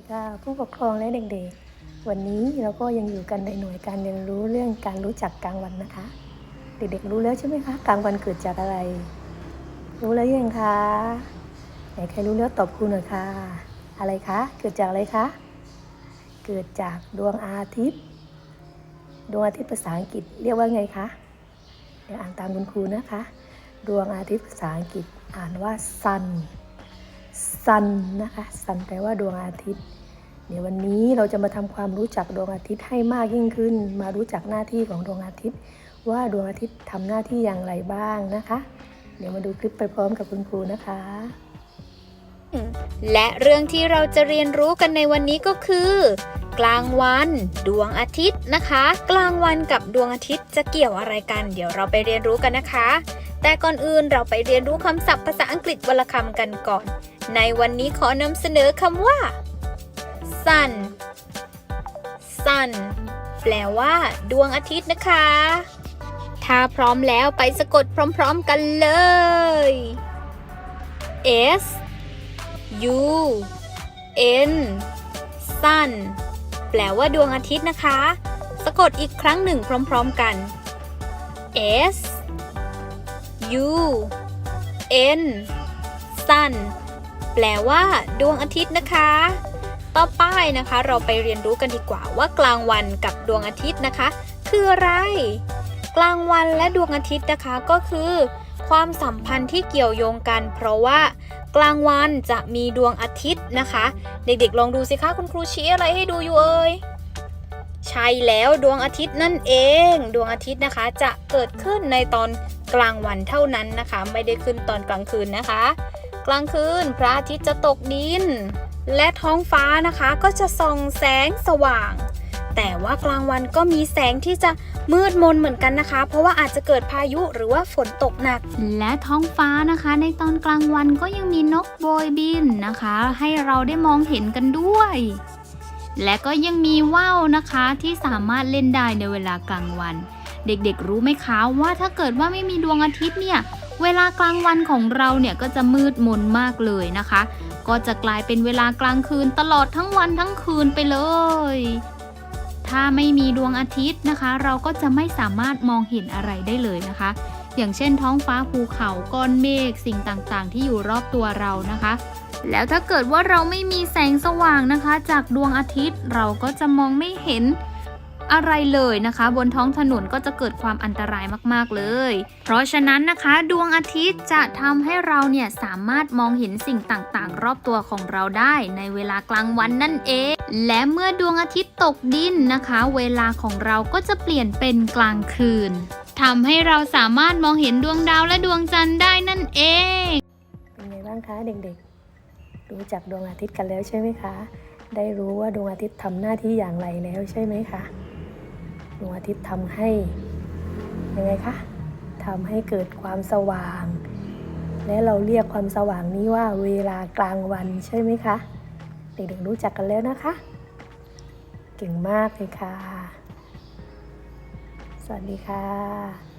ดีค่ะผู้ปกครองและเด็กๆ วันนี้เราก็ยังอยู่กันในหน่วยการเรียนรู้เรื่องการรู้จักกลางวันนะคะ เด็กๆรู้แล้วใช่ไหมคะกลางวันเกิดจากอะไร รู้แล้วยังคะไหนใครรู้แล้วตอบครูหน่อยค่ะ อะไรคะ เกิดจากอะไรคะ เกิดจากดวงอาทิตย์ ดวงอาทิตย์ภาษาอังกฤษเรียกว่าไงคะเดี๋ยวอ่านตามคุณครูนะคะ ดวงอาทิตย์ภาษาอังกฤษอ่านว่า sun sun นะคะ sun แปลว่าดวงอาทิตย์ เดี๋ยววันนี้เราจะมาทำความรู้จักดวงอาทิตย์ให้มากยิ่งขึ้น มารู้จักหน้าที่ของดวงอาทิตย์ ว่าดวงอาทิตย์ทำหน้าที่อย่างไรบ้างนะคะ เดี๋ยวมาดูคลิปไปพร้อมกับคุณครูนะคะ และเรื่องที่เราจะเรียนรู้กันในวันนี้ก็คือ กลางวันดวงอาทิตย์นะคะ กลางวันกับดวงอาทิตย์จะเกี่ยวอะไรกัน เดี๋ยวเราไปเรียนรู้กันนะคะ แต่ก่อนอื่นเราไปเรียนรู้คำศัพท์ภาษาอังกฤษวลคำกันก่อน ในวันนี้ขอนำเสนอคำว่า sun sun แปลว่าดวงอาทิตย์นะคะ ถ้าพร้อมแล้วไปสะกดพร้อมๆกันเลย S U N sun แปลว่าดวงอาทิตย์นะคะ สะกดอีกครั้งหนึ่งพร้อมๆกัน S U N sun แปลว่าดวงอาทิตย์นะคะ ต่อไปนะคะ เราไปเรียนรู้กันดีกว่าว่ากลางวันกับดวงอาทิตย์นะคะ คืออะไร กลางวันและดวงอาทิตย์นะคะก็คือ ความสัมพันธ์ที่เกี่ยวโยงกัน เพราะว่ากลางวันจะมีดวงอาทิตย์นะคะ เด็กๆ ลองดูสิคะคุณครูชี้อะไรให้ดูอยู่เอ่ยใช่แล้วดวงอาทิตย์นั่นเอง ดวงอาทิตย์นะคะจะเกิดขึ้นในตอนกลางวันเท่านั้นนะคะ ไม่ได้ขึ้นตอนกลางคืนนะคะ กลางคืนพระอาทิตย์จะตกดิน และท้องฟ้านะคะก็จะส่องแสงสว่าง แต่ว่ากลางวันก็มีแสงที่จะมืดมนเหมือนกันนะคะ เพราะว่าอาจจะเกิดพายุหรือว่าฝนตกหนัก และท้องฟ้านะคะ ในตอนกลางวันก็ยังมีนกโบยบินนะคะ ให้เราได้มองเห็นกันด้วย และก็ยังมีว่าวนะคะที่สามารถเล่นได้ในเวลากลางวัน เด็กๆรู้ไหมคะว่าถ้าเกิดว่าไม่มีดวงอาทิตย์เนี่ย เวลากลางวันของเราเนี่ยก็จะมืดมนมากเลยนะคะ ก็จะกลายเป็นเวลากลางคืนตลอดทั้งวันทั้งคืนไปเลย ถ้าไม่มีดวงอาทิตย์นะคะ เราก็จะไม่สามารถมองเห็นอะไรได้เลยนะคะ อย่างเช่นท้องฟ้าภูเขาก้อนเมฆสิ่งต่างๆ ที่อยู่รอบตัวเรานะคะ แล้วถ้าเกิดว่าเราไม่มีแสงสว่างนะคะ จากดวงอาทิตย์เราก็จะมองไม่เห็น อะไรเลยนะคะ บนท้องถนนก็จะเกิดความอันตรายมากๆเลย เพราะฉะนั้นนะคะดวงอาทิตย์จะทำให้เราเนี่ยสามารถมองเห็นสิ่งต่างๆ รอบตัวของเราได้ในเวลากลางวันนั่นเอง และเมื่อดวงอาทิตย์ตกดินนะคะ เวลาของเราก็จะเปลี่ยนเป็นกลางคืนทำให้เราสามารถมองเห็นดวงดาวและดวงจันทร์ได้นั่นเอง เป็นไงบ้างคะเด็กๆ รู้จักดวงอาทิตย์กันแล้วใช่ไหมคะ ได้รู้ว่าดวงอาทิตย์ทำหน้าที่อย่างไรแล้วใช่ไหมคะ ดวงอาทิตย์ทำให้ยังไงคะทำให้เกิดความสว่าง และเราเรียกความสว่างนี้ว่าเวลากลางวันใช่ไหมคะเด็กๆรู้จักกันแล้วนะคะ เก่งมากเลยค่ะ สวัสดีค่ะ